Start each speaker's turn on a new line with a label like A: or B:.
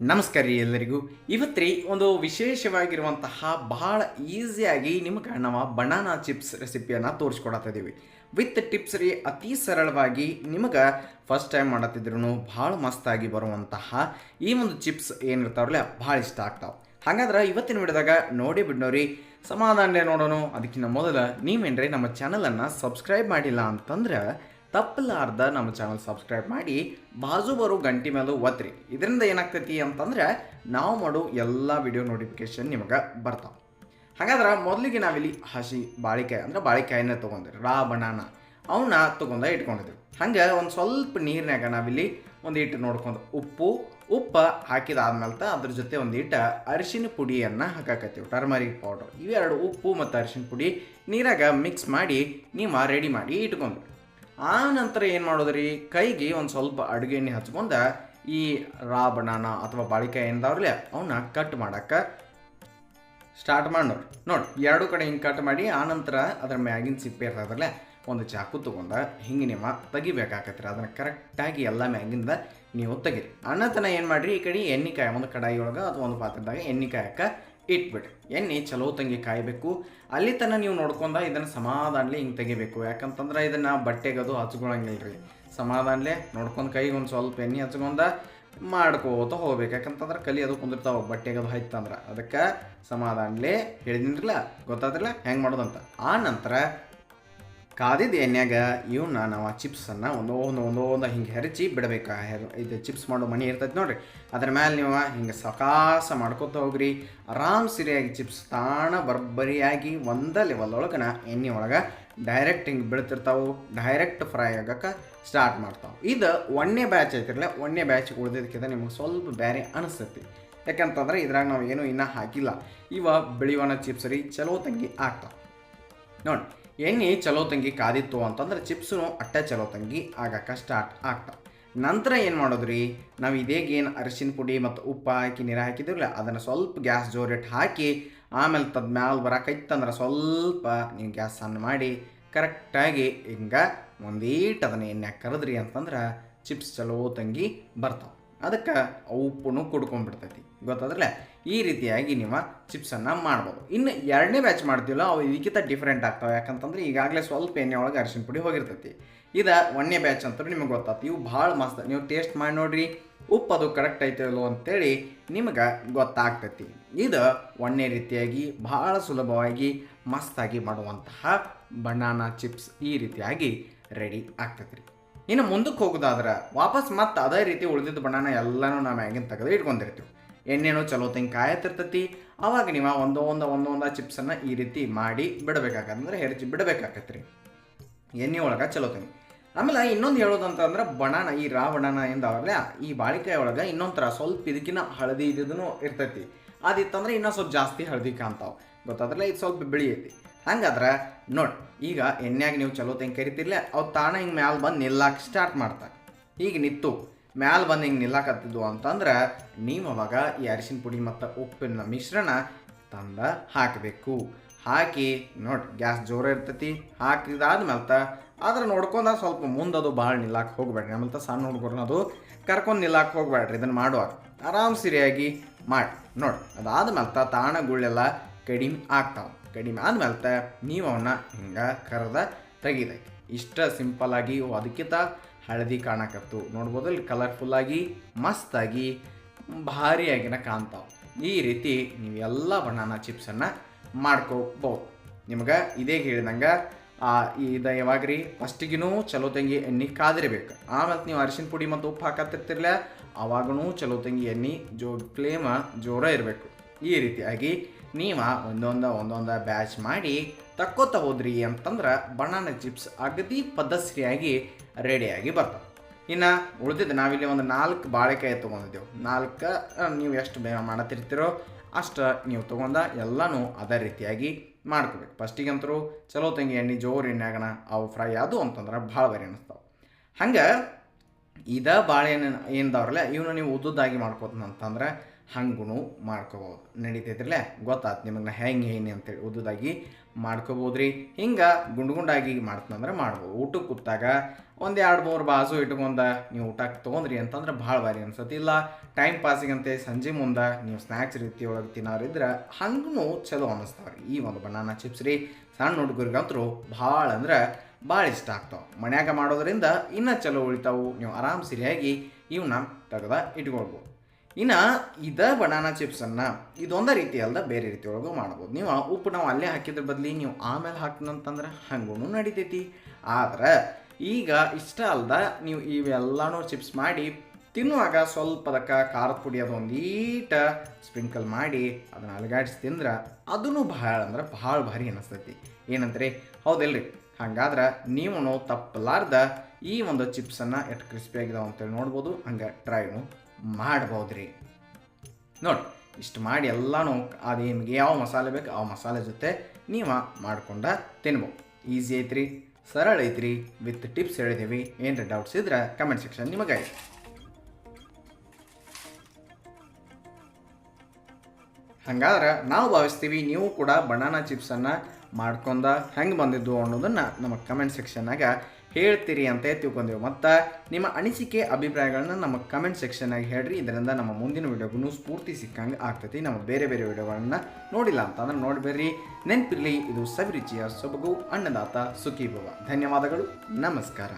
A: ನಮಸ್ಕಾರ ರೀ ಎಲ್ಲರಿಗೂ. ಇವತ್ತು ರೀ ಒಂದು ವಿಶೇಷವಾಗಿರುವಂತಹ ಬಹಳ ಈಸಿಯಾಗಿ ನಿಮಗೆ ನಾವು ಬನಾನಾ ಚಿಪ್ಸ್ ರೆಸಿಪಿಯನ್ನು ತೋರಿಸ್ಕೊಡತ್ತಿದ್ದೀವಿ ವಿತ್ ಟಿಪ್ಸ್ ರೀ ಅತಿ ಸರಳವಾಗಿ ನಿಮಗೆ ಫಸ್ಟ್ ಟೈಮ್ ಮಾಡತ್ತಿದ್ರು ಭಾಳ ಮಸ್ತಾಗಿ ಬರುವಂತಹ ಈ ಒಂದು ಚಿಪ್ಸ್ ಏನಿರ್ತಾವ್ರಲ್ಲ ಭಾಳ ಇಷ್ಟ ಆಗ್ತಾವೆ. ಹಾಗಾದ್ರೆ ಇವತ್ತಿನ ವಿಡಿಯೋದಾಗ ನೋಡಿ ಬಿಡ್ನೋರಿ ಸಮಾಧಾನ ನೋಡೋಣ ಅದಕ್ಕಿಂತ ಮೊದಲು ನೀವೇನ್ರಿ ನಮ್ಮ ಚಾನಲನ್ನು ಸಬ್ಸ್ಕ್ರೈಬ್ ಮಾಡಿಲ್ಲ ಅಂತಂದ್ರೆ ತಪ್ಪಲಾರ್ದ ನಮ್ಮ ಚಾನಲ್ ಸಬ್ಸ್ಕ್ರೈಬ್ ಮಾಡಿ ಬಾಜು ಬರೋ ಗಂಟಿ ಮೇಲೂ ಒತ್ತಿರಿ ಇದರಿಂದ ಏನಾಗ್ತೈತಿ ಅಂತಂದ್ರೆ ನಾವು ಮಾಡೋ ಎಲ್ಲ ವಿಡಿಯೋ ನೋಟಿಫಿಕೇಶನ್ ನಿಮಗೆ ಬರ್ತಾವೆ. ಹಾಗಾದ್ರೆ ಮೊದಲಿಗೆ ನಾವಿಲ್ಲಿ ಹಸಿ ಬಾಳಿಕಾಯಿ ಅಂದ್ರೆ ಬಾಳಿಕಾಯಿನ ತೊಗೊಂಡಿರಿ ರಾ ಬನಾನ ಅವನ್ನ ತೊಗೊಂಡ ಇಟ್ಕೊಂಡಿದ್ವಿ. ಹಂಗೆ ಒಂದು ಸ್ವಲ್ಪ ನೀರಿನಾಗ ನಾವಿಲ್ಲಿ ಒಂದು ಹಿಟ್ಟು ನೋಡ್ಕೊಂಡು ಉಪ್ಪು ಉಪ್ಪು ಹಾಕಿದಾದ್ಮೇಲೆ ಅದ್ರ ಜೊತೆ ಒಂದು ಹಿಟ್ಟು ಅರಿಶಿನ ಪುಡಿಯನ್ನು ಹಾಕಾಕತ್ತೀವಿ. ಟರ್ಮರಿಕ್ ಪೌಡರ್ ಇವೆರಡು ಉಪ್ಪು ಮತ್ತು ಅರಿಶಿನ ಪುಡಿ ನೀರಾಗ ಮಿಕ್ಸ್ ಮಾಡಿ, ನೀವು ರೆಡಿ ಮಾಡಿ ಇಟ್ಕೊಂಡ್ರಿ. ಆ ನಂತರ ಏನು ಮಾಡೋದ್ರಿ? ಕೈಗೆ ಒಂದು ಸ್ವಲ್ಪ ಅಡುಗೆ ಎಣ್ಣೆ ಹಚ್ಕೊಂಡು ಈ ರಾ ಅಥವಾ ಬಾಳಿಕಾಯಿ ಏನಿದಾವ್ರಲ್ಲೇ ಅವನ್ನ ಕಟ್ ಮಾಡಕ್ಕೆ ಸ್ಟಾರ್ಟ್ ಮಾಡೋರು ನೋಡಿ, ಎರಡು ಕಡೆ ಹಿಂಗೆ ಕಟ್ ಮಾಡಿ ಆನಂತರ ಅದರ ಮ್ಯಾಗಿನ ಸಿಪ್ಪೆ ಇರ್ತದಲ್ಲೇ, ಒಂದು ಚಾಕು ತೊಗೊಂಡ ಹಿಂಗೆ ನಿಮ್ಮ ತೆಗಿಬೇಕಾಗತ್ತೆ ಅದನ್ನು ಕರೆಕ್ಟಾಗಿ ಎಲ್ಲ ಮ್ಯಾಗಿಂದ ನೀವು ತೆಗೀರಿ. ಅನ್ನತನ ಏನು ಮಾಡಿರಿ? ಈ ಕಡೆ ಎಣ್ಣೆ ಕಾಯಿ ಒಂದು ಕಡಾಯಿ ಒಳಗೆ ಅಥವಾ ಒಂದು ಪಾತ್ರದಾಗ ಎಣ್ಣೆ ಕಾಯಕ್ಕೆ ಇಟ್ಬಿಡ್ರಿ ಎಣ್ಣೆ ಚಲೋ ತಂಗಿ ಕಾಯಬೇಕು. ಅಲ್ಲಿ ತನಕ ನೀವು ನೋಡ್ಕೊಂಡ ಇದನ್ನು ಸಮಾಧಾನಲೆ ಹಿಂಗೆ ತೆಗಿಬೇಕು. ಯಾಕಂತಂದ್ರೆ ಇದನ್ನು ಬಟ್ಟೆಗೆ ಅದು ಹಚ್ಕೊಳಂಗಿಲ್ಲ ರೀ ಸಮಾಧಾನಲೆ ನೋಡ್ಕೊಂಡು ಕೈಗೆ ಒಂದು ಸ್ವಲ್ಪ ಎಣ್ಣೆ ಹಚ್ಕೊಂಡ ಮಾಡ್ಕೋತ ಹೋಗ್ಬೇಕು. ಯಾಕಂತಂದ್ರೆ ಕಲಿ ಅದು ಕುಂದಿರ್ತಾವೆ, ಬಟ್ಟೆಗೆ ಅದು ಹೈತಂದ್ರೆ. ಅದಕ್ಕೆ ಸಮಾಧಾನಲೆ ಹೇಳಿದ್ನಿರಲ್ಲ ಗೊತ್ತಾದ್ರಲ್ಲ ಹೆಂಗೆ ಮಾಡೋದಂತ? ಆ ನಂತರ ಕಾದಿದ್ದ ಎಣ್ಣೆಗ ಇವನ್ನ ನಾವು ಚಿಪ್ಸನ್ನು ಒಂದೊಂದು ಒಂದೊಂದು ಹಿಂಗೆ ಹೆರಚಿ ಬಿಡಬೇಕು. ಇದು ಚಿಪ್ಸ್ ಮಾಡೋ ಮಣಿ ಇರ್ತೈತೆ ನೋಡ್ರಿ. ಅದ್ರ ಮೇಲೆ ನೀವು ಹಿಂಗೆ ಸಕಾಸ ಮಾಡ್ಕೊತ ಹೋಗ್ರಿ. ಆರಾಮ್ ಸಿರಿಯಾಗಿ ಚಿಪ್ಸ್ ತಾಣ ಬರ್ಬರಿಯಾಗಿ ಒಂದ ಲೆವೆಲ್ ಒಳಗನ ಎಣ್ಣೆ ಒಳಗೆ ಡೈರೆಕ್ಟ್ ಹಿಂಗೆ ಬೀಳ್ತಿರ್ತಾವೆ. ಡೈರೆಕ್ಟ್ ಫ್ರೈ ಆಗಕ್ಕೆ ಸ್ಟಾರ್ಟ್ ಮಾಡ್ತಾವೆ. ಇದು ಒಣ್ಣೆ ಬ್ಯಾಚ್ ಐತಿರಲ್ಲ, ಒಣ್ಣೆ ಬ್ಯಾಚ್ ಉಳಿದಿದ್ದಕ್ಕಿಂತ ನಿಮಗೆ ಸ್ವಲ್ಪ ಬೇರೆ ಅನಿಸ್ತೈತಿ. ಯಾಕಂತಂದ್ರೆ ಇದ್ರಾಗ ನಾವು ಏನೂ ಇನ್ನೂ ಹಾಕಿಲ್ಲ. ಇವ ಬಿಳಿವನ ಚಿಪ್ಸ್ ರೀ ಚಲೋ ತಂಗಿ ಆಗ್ತಾವೆ. ನೋಡಿ ಎಣ್ಣೆ ಚಲೋ ತಂಗಿ ಕಾದಿತ್ತು ಅಂತಂದ್ರೆ ಚಿಪ್ಸು ಅಟ್ಟ ಚಲೋ ತಂಗಿ ಆಗಕ್ಕೆ ಸ್ಟಾರ್ಟ್ ಆಗ್ತಾವೆ ನಂತರ ಏನು ಮಾಡೋದ್ರಿ? ನಾವು ಇದೇಗೆ ಏನು ಅರಿಶಿನ ಪುಡಿ ಮತ್ತು ಉಪ್ಪು ಹಾಕಿ, ನೀರು ಹಾಕಿದ್ರಲ್ಲ ಅದನ್ನು ಸ್ವಲ್ಪ ಗ್ಯಾಸ್ ಜೋರಿಟ್ಟು ಹಾಕಿ, ಆಮೇಲೆ ತದ್ ಮ್ಯಾಲೆ ಬರಕೈತಂದ್ರೆ ಸ್ವಲ್ಪ ನೀವು ಗ್ಯಾಸ್ ಸಣ್ಣ ಮಾಡಿ ಕರೆಕ್ಟಾಗಿ ಹಿಂಗೆ ಒಂದೀಟ್ ಅದನ್ನು ಎಣ್ಣೆ ಕರೆದ್ರಿ ಅಂತಂದ್ರೆ ಚಿಪ್ಸ್ ಚಲೋ ತಂಗಿ ಬರ್ತಾವೆ. ಅದಕ್ಕೆ ಉಪ್ಪುನು ಕುಡ್ಕೊಂಡ್ಬಿಡ್ತೈತಿ ಗೊತ್ತಾದ್ರಲ್ಲ? ಈ ರೀತಿಯಾಗಿ ನೀವು ಚಿಪ್ಸನ್ನು ಮಾಡ್ಬೋದು. ಇನ್ನು ಎರಡನೇ ಬ್ಯಾಚ್ ಮಾಡ್ತೀವಲ್ಲ, ಅವು ಇದಕ್ಕಿಂತ ಡಿಫ್ರೆಂಟ್ ಆಗ್ತವೆ. ಯಾಕಂತಂದ್ರೆ ಈಗಾಗಲೇ ಸ್ವಲ್ಪ ಎಣ್ಣೆ ಒಳಗೆ ಅರಿಶಿನ ಪುಡಿ ಹೋಗಿರ್ತೈತಿ. ಇದು ಒಂದನೇ ಬ್ಯಾಚ್ ಅಂತ ನಿಮಗೆ ಗೊತ್ತಾಗ್ತಿ ಇವು ಭಾಳ ಮಸ್ತ್. ನೀವು ಟೇಸ್ಟ್ ಮಾಡಿ ನೋಡ್ರಿ. ಉಪ್ಪು ಅದು ಕರೆಕ್ಟ್ ಐತಲ್ಲೋ ಅಂತೇಳಿ ನಿಮಗೆ ಗೊತ್ತಾಗ್ತೈತಿ. ಇದು ಒಂದನೇ ರೀತಿಯಾಗಿ ಭಾಳ ಸುಲಭವಾಗಿ ಮಸ್ತಾಗಿ ಮಾಡುವಂತಹ ಬನಾನಾ ಚಿಪ್ಸ್ ಈ ರೀತಿಯಾಗಿ ರೆಡಿ ಆಗ್ತೈತಿ ರೀ ಇನ್ನು ಮುಂದಕ್ಕೆ ಹೋಗೋದಾದ್ರೆ ವಾಪಸ್ ಮತ್ತೆ ಅದೇ ರೀತಿ ಉಳಿದಿದ್ದ ಬಣ್ಣನ ಎಲ್ಲನೂ ನಾವು ಮ್ಯಾಗಿನ ತೆಗೆದು ಇಟ್ಕೊಂಡಿರ್ತೀವಿ. ಎಣ್ಣೆನೂ ಚಲೋ ತಂಗಿ ಅವಾಗ ನೀವು ಒಂದೊಂದು ಒಂದೊಂದು ಚಿಪ್ಸನ್ನು ಈ ರೀತಿ ಮಾಡಿ ಬಿಡಬೇಕಾಗತ್ತಂದ್ರೆ ಹೆರಚಿ ಬಿಡಬೇಕಾಗತ್ತೆ ಎಣ್ಣೆ ಒಳಗೆ ಚಲೋ ಆಮೇಲೆ ಇನ್ನೊಂದು ಹೇಳೋದಂತಂದ್ರೆ ಬಣಾನ ಈ ರಾ ಬಣಾನ ಎಂದವಲ್ಲ ಈ ಬಾಳಿಕಾಯಿ ಒಳಗೆ ಇನ್ನೊಂಥರ ಥರ ಸ್ವಲ್ಪ ಇದಕ್ಕಿನ ಹಳದಿ ಇದ್ದು ಇರ್ತೈತಿ. ಅದಿತ್ತಂದ್ರೆ ಇನ್ನೂ ಸ್ವಲ್ಪ ಜಾಸ್ತಿ ಹಳದಿ ಕಾಣ್ತಾವೆ. ಗೊತ್ತಾದ್ರಲ್ಲ ಇದು ಸ್ವಲ್ಪ ಬೆಳೆಯೈತಿ ಹಂಗಾದ್ರೆ ನೋಡಿ, ಈಗ ಎಣ್ಣೆಯಾಗ ನೀವು ಚಲೋ ತಂಗಿ ಕರಿತಿರ್ಲೆ, ಅವು ತಾಣ ಹಿಂಗೆ ಮ್ಯಾಲೆ ಬಂದು ನಿಲ್ಲಕ್ಕೆ ಸ್ಟಾರ್ಟ್ ಮಾಡ್ತಾರೆ. ಈಗ ನಿತ್ತು. ಮ್ಯಾಲೆ ಬಂದು ಹಿಂಗೆ ನಿಲ್ಲಕತ್ತಿದ್ವು ಅಂತಂದ್ರೆ ನೀವು ಅವಾಗ ಈ ಅರಿಶಿನ ಪುಡಿ ಮತ್ತು ಉಪ್ಪಿನ ಮಿಶ್ರಣ ತಂದ ಹಾಕಬೇಕು. ಹಾಕಿ ನೋಡಿ ಗ್ಯಾಸ್ ಜೋರ ಇರ್ತೈತಿ ಹಾಕಿದಾದ್ಮೇಲೆ ಆದ್ರೆ ನೋಡ್ಕೊಂಡ ಸ್ವಲ್ಪ ಮುಂದದು ಭಾಳ ನಿಲ್ಲಕ್ಕೆ ಹೋಗಬೇಡ್ರಿ ಆಮೇಲೆ ಸಣ್ಣ ಹುಡುಗರನ್ನ ಅದು ಕರ್ಕೊಂಡು ನಿಲ್ಲಕ್ಕೆ ಹೋಗ್ಬೇಡ್ರಿ ಇದನ್ನು ಮಾಡುವಾಗ ಆರಾಮ್ ಸಿರಿಯಾಗಿ ಮಾಡಿ. ನೋಡಿ ಅದಾದ ಮೇಲೆ ತಾಣಗಳೆಲ್ಲ ಕಡಿಮೆ ಆಗ್ತಾವೆ. ಕಡಿಮೆ ಆದ್ಮೇಲೆ ನೀವು ಅವನ್ನ ಹಿಂಗೆ ಕರೆದ ತೆಗಿದೈತಿ ಇಷ್ಟ ಸಿಂಪಲ್ಲಾಗಿ ಅದಕ್ಕಿಂತ ಹಳದಿ ಕಾಣಕತ್ತು. ನೋಡ್ಬೋದು ಕಲರ್ಫುಲ್ ಕಲರ್ಫುಲ್ಲಾಗಿ ಮಸ್ತಾಗಿ, ಭಾರಿಯಾಗಿನ ಕಾಣ್ತಾವೆ. ಈ ರೀತಿ ನೀವೆಲ್ಲ ಬಣ್ಣನ ಚಿಪ್ಸನ್ನು ಮಾಡ್ಕೋಬೋದು. ನಿಮ್ಗೆ ಇದೇ ಹೇಳಿದಂಗೆ, ಆ ಯಾವಾಗ ರೀ ಫಸ್ಟಿಗಿನೂ ಚಲೋ ತಂಗಿ ಎಣ್ಣೆ ಕಾದಿರಬೇಕು. ಆಮೇಲೆ ನೀವು ಅರಿಶಿನ ಪುಡಿ ಮತ್ತು ಉಪ್ಪು ಹಾಕತ್ತಿರ್ತಿರ್ಲ ಆವಾಗೂ ಚಲೋ ತಂಗಿ ಎಣ್ಣೆ ಜೋ ಫ್ಲೇಮ ಜೋರ ಇರಬೇಕು. ಈ ರೀತಿಯಾಗಿ ನೀವು ಒಂದೊಂದ, ಒಂದೊಂದು ಬ್ಯಾಚ್ ಮಾಡಿ ತಕ್ಕೋತ ಹೋದ್ರಿ ಅಂತಂದ್ರೆ ಬನಾನಾ ಚಿಪ್ಸ್ ಅಗದಿ ಪದ್ಧತಿಯಾಗಿ ರೆಡಿಯಾಗಿ ಬರ್ತವೆ. ಇನ್ನು ಉಳಿದಿದ್ದು ನಾವಿಲ್ಲಿ ಒಂದು ನಾಲ್ಕು ಬಾಳೆಕಾಯಿ ತೊಗೊಂಡಿದ್ದೆವು. ನಾಲ್ಕು ನೀವು ಎಷ್ಟು ಬೇಗ ಮಾಡತ್ತಿರ್ತೀರೋ ಅಷ್ಟು ನೀವು ತೊಗೊಂಡ ಎಲ್ಲನೂ ಅದೇ ರೀತಿಯಾಗಿ ಮಾಡ್ಕೋಬೇಕು. ಫಸ್ಟಿಗಂತರೂ ಚಲೋ ತಂಗಿ ಎಣ್ಣೆ, ಜೋರು ಎಣ್ಣೆಗಣ ಅವು ಫ್ರೈ ಅದು ಅಂತಂದ್ರೆ ಭಾಳ ಬೇರೆ ಅನ್ನಿಸ್ತಾವೆ ಹಂಗೆ ಇದ ಬಾಳೆಹಣ್ಣು ಏನಿದಾವ್ರಲ್ಲ, ಇವನು ನೀವು ಉದ್ದುದ್ದಾಗಿ ಮಾಡ್ಕೋತಂತಂದ್ರೆ ಹಂಗೂ ಮಾಡ್ಕೋಬೋದು ನಡೀತೈತ್ರಲ್ಲ ಗೊತ್ತಾತು ನಿಮಗೆ ಹೆಂಗೆ ಏನು ಅಂತೇಳಿ ಉದ್ದುದಾಗಿ ಮಾಡ್ಕೋಬೋದ್ರಿ? ಹಿಂಗೆ ಗುಂಡು ಗುಂಡಾಗಿ ಮಾಡ್ತಂದ್ರೆ ಮಾಡ್ಬೋದು. ಊಟಕ್ಕೆ ಕೂತಾಗ ಒಂದು ಎರಡು ಮೂರು ಬಾಜು ಇಟ್ಕೊಂಡ ನೀವು ಊಟಕ್ಕೆ ತೊಗೊಂಡ್ರಿ ಅಂತಂದ್ರೆ ಭಾಳ ಭಾರಿ ಅನ್ಸತ್ತೆ ಇಲ್ಲ, ಟೈಮ್ ಪಾಸಿಗಂತೆ ಸಂಜೆ ಮುಂದೆ ನೀವು ಸ್ನ್ಯಾಕ್ಸ್ ರೀತಿ ಒಳಗೆ ತಿನ್ನೋರಿದ್ರೆ ಹಂಗೂ ಚಲೋ ಅನ್ನಿಸ್ತಾವ್ರಿ ಈ ಒಂದು ಬನಾನಾ ಚಿಪ್ಸ್ ರೀ, ಸಣ್ಣ ಹುಡುಗರಿಗಂತರೂ ಭಾಳ ಅಂದ್ರೆ ಭಾಳ ಇಷ್ಟ ಆಗ್ತಾವೆ. ಮನ್ಯಾಗ ಮಾಡೋದ್ರಿಂದ ಇನ್ನೂ ಚಲೋ ಉಳಿತಾವು. ನೀವು ಆರಾಮ್ ಸರಿಯಾಗಿ ಇವನ್ನ ತೆಗೆದ ಇಟ್ಕೊಳ್ಬೋದು. ಇನ್ನು ಇದ ಬನಾನಾ ಚಿಪ್ಸನ್ನು ಇದೊಂದು ರೀತಿ ಅಲ್ದ ಬೇರೆ ರೀತಿ ಒಳಗೂ ಮಾಡ್ಬೋದು. ನೀವು ಉಪ್ಪು ನಾವು ಅಲ್ಲೇ ಹಾಕಿದ್ರ ಬದಲಿ ನೀವು ಆಮೇಲೆ ಹಾಕಿದಂತಂದ್ರೆ ಹಂಗೂ ನಡಿತೈತಿ. ಆದ್ರೆ ಈಗ ಇಷ್ಟ ಅಲ್ದ ನೀವು ಇವೆಲ್ಲನೂ ಚಿಪ್ಸ್ ಮಾಡಿ ತಿನ್ನುವಾಗ ಸ್ವಲ್ಪ ಅದಕ್ಕೆ ಖಾರದ ಪುಡಿ ಅದು ಒಂದೀಟ ಸ್ಪ್ರಿಂಕಲ್ ಮಾಡಿ ಅದನ್ನು ಅಲಗಾಡಿಸಿ ತಿಂದ್ರೆ ಅದೂ ಭಾಳ ಅಂದ್ರೆ ಭಾಳ ಭಾರಿ ಅನಿಸ್ತೈತಿ. ಏನಂತೀರಿ? ಹೌದಿಲ್ರಿ? ಹಂಗಾದ್ರೆ ನೀವು ತಪ್ಪಲಾರ್ದ ಈ ಒಂದು ಚಿಪ್ಸನ್ನು ಎಷ್ಟು ಕ್ರಿಸ್ಪಿಯಾಗಿದಾವೆ ಅಂತೇಳಿ ನೋಡ್ಬೋದು. ಹಂಗೆ ಟ್ರೈನು ಮಾಡ್ಬೋದ್ರಿ. ನೋಡಿ, ಇಷ್ಟು ಮಾಡಿ ಎಲ್ಲನೂ ಅದು ನಿಮಗೆ ಯಾವ ಮಸಾಲೆ ಬೇಕು ಆ ಮಸಾಲೆ ಜೊತೆ ನೀವು ಮಾಡ್ಕೊಂಡ ತಿನ್ಬೋದು. ಈಸಿ ಐತ್ರಿ, ಸರಳ ಐತ್ರಿ, ವಿತ್ ಟಿಪ್ಸ್ ಹೇಳಿದ್ದೀವಿ ಏನರ ಡೌಟ್ಸ್ ಇದ್ರೆ ಕಮೆಂಟ್ ಸೆಕ್ಷನ್ ನಿಮಗೆ ಹಂಗಾದ್ರೆ ನಾವು ಭಾವಿಸ್ತೀವಿ ನೀವು ಕೂಡ ಬನಾನಾ ಚಿಪ್ಸನ್ನು ಮಾಡ್ಕೊಂಡ ಹೆಂಗೆ ಬಂದಿದ್ದು ಅನ್ನೋದನ್ನು ನಮ್ಮ ಕಮೆಂಟ್ ಸೆಕ್ಷನ್ನಾಗ ಹೇಳ್ತೀರಿ ಅಂತ ತಿಳ್ಕೊಂಡೆವು. ಮತ್ತು ನಿಮ್ಮ ಅನಿಸಿಕೆ, ಅಭಿಪ್ರಾಯಗಳನ್ನ ನಮ್ಮ ಕಮೆಂಟ್ ಸೆಕ್ಷನ್ನಾಗಿ ಹೇಳ್ರಿ. ಇದರಿಂದ ನಮ್ಮ ಮುಂದಿನ ವಿಡಿಯೋಗೂ ಸ್ಫೂರ್ತಿ ಸಿಕ್ಕಂಗೆ ಆಗ್ತೈತಿ. ನಮ್ಮ ಬೇರೆ ಬೇರೆ ವಿಡಿಯೋಗಳನ್ನ ನೋಡಿಲ್ಲ ಅಂತಂದ್ರೆ ನೋಡ್ಬೇಡ್ರಿ. ನೆನಪಿರಲಿ, ಇದು ಸವಿರುಚಿಯ ಸೊಬಗು, ಅನ್ನದಾತ ಸುಖಿ ಭವ ಧನ್ಯವಾದಗಳು. ನಮಸ್ಕಾರ.